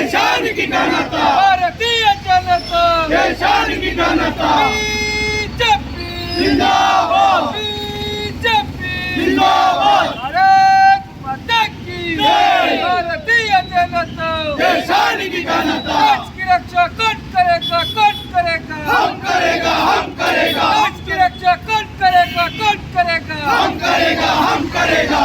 దేశానికి ఘనత భారతీయ జనత దేశానికి ఘనత బీజేపీ జిందాబాద్ బీజేపీ జిందాబాద్ భారత్ మాతా కీ జై భారతీయ జనత దేశానికి ఘనత देश की रक्षा कौन करेगा कौन करेगा हम करेगा हम करेगा देश की रक्षा कौन करेगा कौन करेगा हम करेगा हम करेगा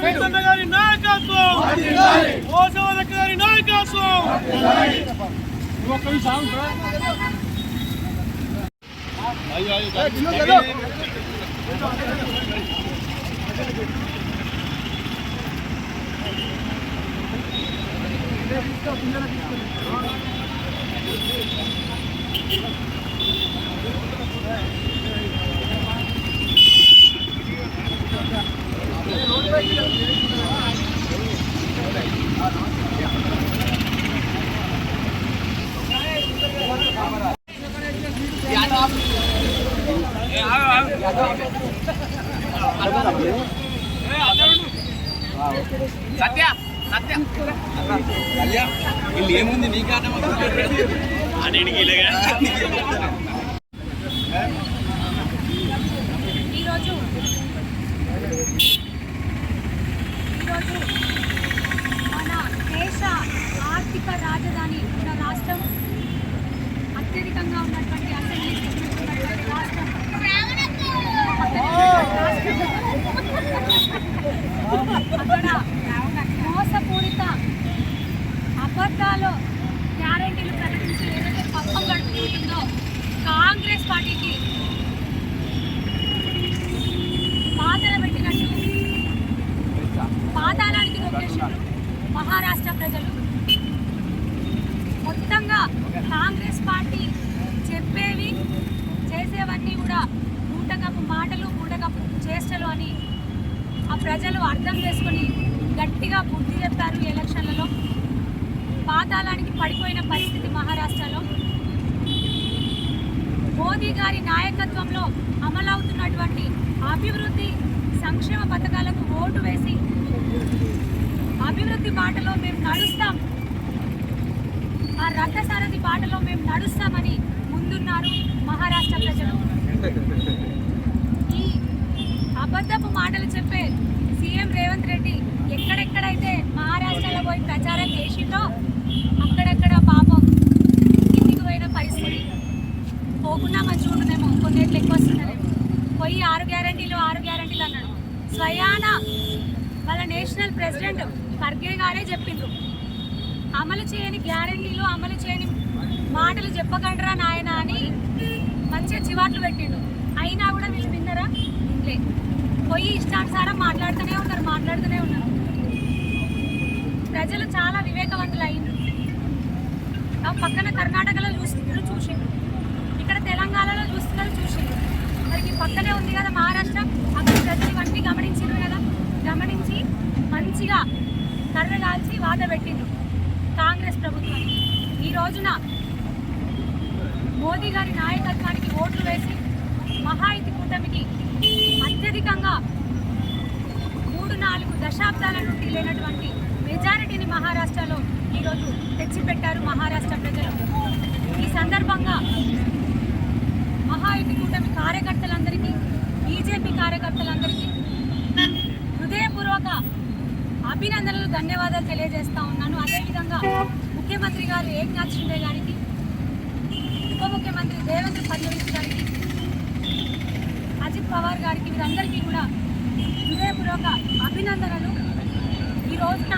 వర్ధిల్లాలి నరేంద్ర గారి నాయకత్వం. వర్ధిల్లాలి మోసవదక్క సత్య సత్య. వీళ్ళు ఏముంది నీకు అర్థం అడిగి మనకు మాటలు మూటకపు చేష్టలు అని ఆ ప్రజలు అర్థం చేసుకొని గట్టిగా బుద్ధి చెప్పారు ఎలక్షన్లలో. పాతాళానికి పడిపోయిన పరిస్థితి మహారాష్ట్రలో. మోదీ గారి నాయకత్వంలో అమలవుతున్నటువంటి అభివృద్ధి సంక్షేమ పథకాలకు ఓటు వేసి అభివృద్ధి బాటలో మేము నడుస్తాం. ఆ రథసారథి బాటలో మేము నడుస్తామని ముందున్నారు మహారాష్ట్ర ప్రజలు ఈ అబద్ధపు మాటలు చెప్పే సీఎం రేవంత్ రెడ్డి ఎక్కడెక్కడైతే మహారాష్ట్రలో పోయి ప్రచారం చేసిందో అక్కడక్కడ పాపం కిందికి పోయిన పరిస్థితి. పోకుండా మంచిగా ఉండదేమో కొన్నిట్లు ఎక్కువ వస్తుందేమో పోయి ఆరు గ్యారంటీలు ఆరు గ్యారంటీలు అన్నాడు. స్వయాన వాళ్ళ నేషనల్ ప్రెసిడెంట్ ఖర్గే గారే చెప్పిండ్రు. అమలు చేయని గ్యారంటీలు అమలు చేయని మాటలు చెప్పకండ్రా నాయన అని మంచిగా చివాట్లు పెట్టిండు. అయినా కూడా వీళ్ళు విన్నరా? లే. పోయి ఇష్టానుసారం మాట్లాడుతూనే ఉన్నారు మాట్లాడుతూనే ఉన్నారు. ప్రజలు చాలా వివేకవంతులు అయిండ్రు పక్కన కర్ణాటకలో చూస్తున్నారు చూసిండ్రు. ఇక్కడ తెలంగాణలో చూస్తున్నారు చూసిండ్రు. మరి పక్కనే ఉంది కదా మహారాష్ట్ర అక్కడ ప్రజలు ఇవన్నీ గమనించిండ్రు కదా? గమనించి మంచిగా కర్ర కాల్చి వాద పెట్టిండ్రు కాంగ్రెస్ ప్రభుత్వానికి ఈ రోజున మోదీ గారి నాయకత్వానికి ఓట్లు వేసి మహాయుతి కూటమికి అత్యధికంగా మూడు నాలుగు దశాబ్దాల నుండి లేనటువంటి మెజారిటీని మహారాష్ట్రలో ఈరోజు తెచ్చిపెట్టారు మహారాష్ట్ర ప్రజలు. ఈ సందర్భంగా మహాయుతి కూటమి కార్యకర్తలందరికీ బీజేపీ కార్యకర్తలందరికీ హృదయపూర్వక అభినందనలు ధన్యవాదాలు తెలియజేస్తా ఉన్నాను. అదేవిధంగా ముఖ్యమంత్రి గారు ఏక్నాథ్ షిండే గారికి ఉప ముఖ్యమంత్రి దేవేంద్ర ఫడ్నవీస్ గారికి అజిత్ పవార్ గారికి వీరందరికీ కూడా హృదయపూర్వక అభినందనలు రోజున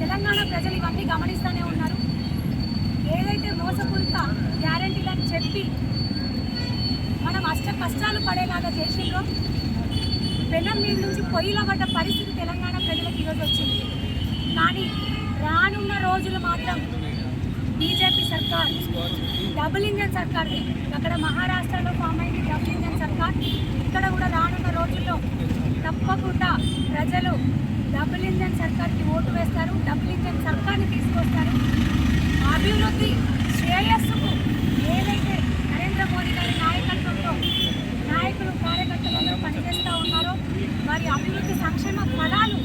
తెలంగాణ ప్రజలు ఇవన్నీ గమనిస్తూనే ఉన్నారు. ఏదైతే మోసపూరిత గ్యారంటీలని చెప్పి మనం అష్ట కష్టాలు పడేలాగా చేసిండ్రో పెనం మీద నుంచి పొయ్యిలో పడ్డ పరిస్థితి తెలంగాణ ప్రజలకు ఈరోజు వచ్చింది. కానీ రానున్న రోజులు మాత్రం బీజేపీ సర్కార్ డబుల్ ఇంజన్ సర్కార్ అక్కడ మహారాష్ట్రలో ఫామ్ అయింది డబుల్ ఇంజన్ సర్కార్. ఇక్కడ కూడా రానున్న రోజుల్లో తప్పకుండా ప్రజలు డబుల్ ఇంజన్ సర్కార్కి ఓటు వేస్తారు డబుల్ ఇంజన్ సర్కార్ని తీసుకొస్తారు. అభివృద్ధి శ్రేయస్సుకు ఏదైతే నరేంద్ర మోదీ గారి నాయకత్వంలో నాయకులు కార్యకర్తలందరూ పనిచేస్తూ ఉన్నారో వారి అభివృద్ధి సంక్షేమ ఫలాలు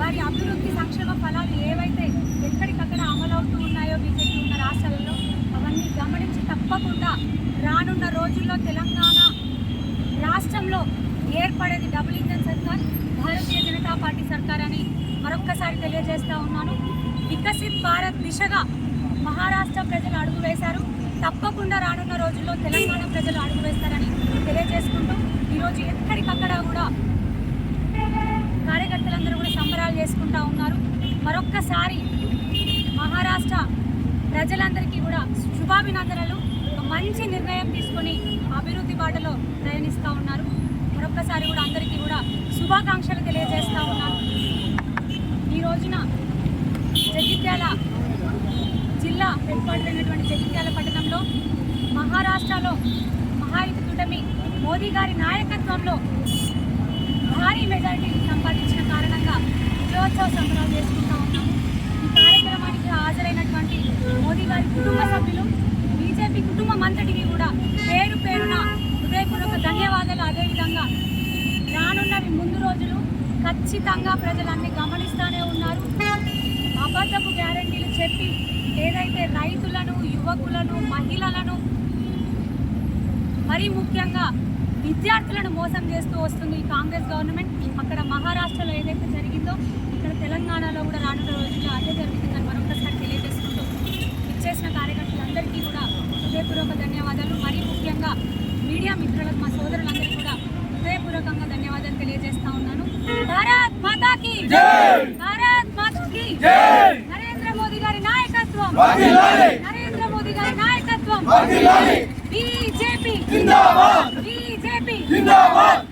వారి అభివృద్ధి సంక్షేమ ఫలాలు ఏవైతే ఎక్కడికక్కడ అమలవుతూ ఉన్నాయో బీజేపీ ఉన్న రాష్ట్రాలలో అవన్నీ గమనించి తప్పకుండా రానున్న రోజుల్లో తెలంగాణ రాష్ట్రంలో ఏర్పడేది డబుల్ ఇంజన్ సర్కార్ భారతీయ జనతా పార్టీ సర్కార్ అని మరొక్కసారి తెలియజేస్తూ ఉన్నాను. వికసిత్ భారత్ దిశగా మహారాష్ట్ర ప్రజలు అడుగు వేశారు. తప్పకుండా రానున్న రోజుల్లో తెలంగాణ ప్రజలు అడుగు వేస్తారని తెలియజేసుకుంటూ ఈరోజు ఎక్కడికక్కడ కూడా కార్యకర్తలందరూ కూడా సంబరాలు చేసుకుంటూ ఉన్నారు. మరొక్కసారి మహారాష్ట్ర ప్రజలందరికీ కూడా శుభాభినందనలు. ఒక మంచి నిర్ణయం తీసుకొని అభివృద్ధి బాటలో ప్రయాణిస్తూ ఉన్నారు. మరొక్కసారి కూడా అందరికీ కూడా శుభాకాంక్షలు తెలియజేస్తూ ఉన్నాను. ఈ రోజున జగిత్యాల జిల్లా ఏర్పాటైనటువంటి జగిత్యాల పట్టణంలో మహారాష్ట్రలో మహాయుతి కూటమి మోదీ గారి నాయకత్వంలో భారీ మెజారిటీ సంపాదించారు కారణంగా విజయోత్సవ సంబరాలు చేసుకుంటా ఉన్నాము ఈ కార్యక్రమానికి హాజరైనటువంటి మోదీ గారి కుటుంబ సభ్యులు బీజేపీ కుటుంబం అంతటికి కూడా పేరు పేరున హృదయపూర్వక ధన్యవాదాలు అదేవిధంగా రానున్నవి ముందు రోజులు ఖచ్చితంగా ప్రజలన్నీ గమనిస్తూనే ఉన్నారు. అబద్ధపు గ్యారంటీలు చెప్పి ఏదైతే రైతులను యువకులను మహిళలను మరీ ముఖ్యంగా విద్యార్థులను మోసం చేస్తూ వస్తుంది ఈ కాంగ్రెస్ గవర్నమెంట్. అక్కడ మహారాష్ట్రలో ఏదైతే జరిగిందో ఇక్కడ తెలంగాణలో కూడా రానున్న రోజుల్లో అదే జరుగుతుందని మరొకసారి తెలియజేసుకుంటూ ఇచ్చేసిన కార్యకర్తలందరికీ కూడా హృదయపూర్వక ధన్యవాదాలు. మరీ ముఖ్యంగా మీడియా మిత్రులకు మా సోదరులందరికీ కూడా హృదయపూర్వకంగా ధన్యవాదాలు తెలియజేస్తా ఉన్నాను భారత్ మాతాకి భారత్ మాతాకి నరేంద్ర మోదీ గారి నాయకత్వం వర్ధిల్లాలి. నరేంద్ర మోదీ గారి నాయకత్వం. బీజేపీ. జిందాబాద్. బీజేపీ. జిందాబాద్.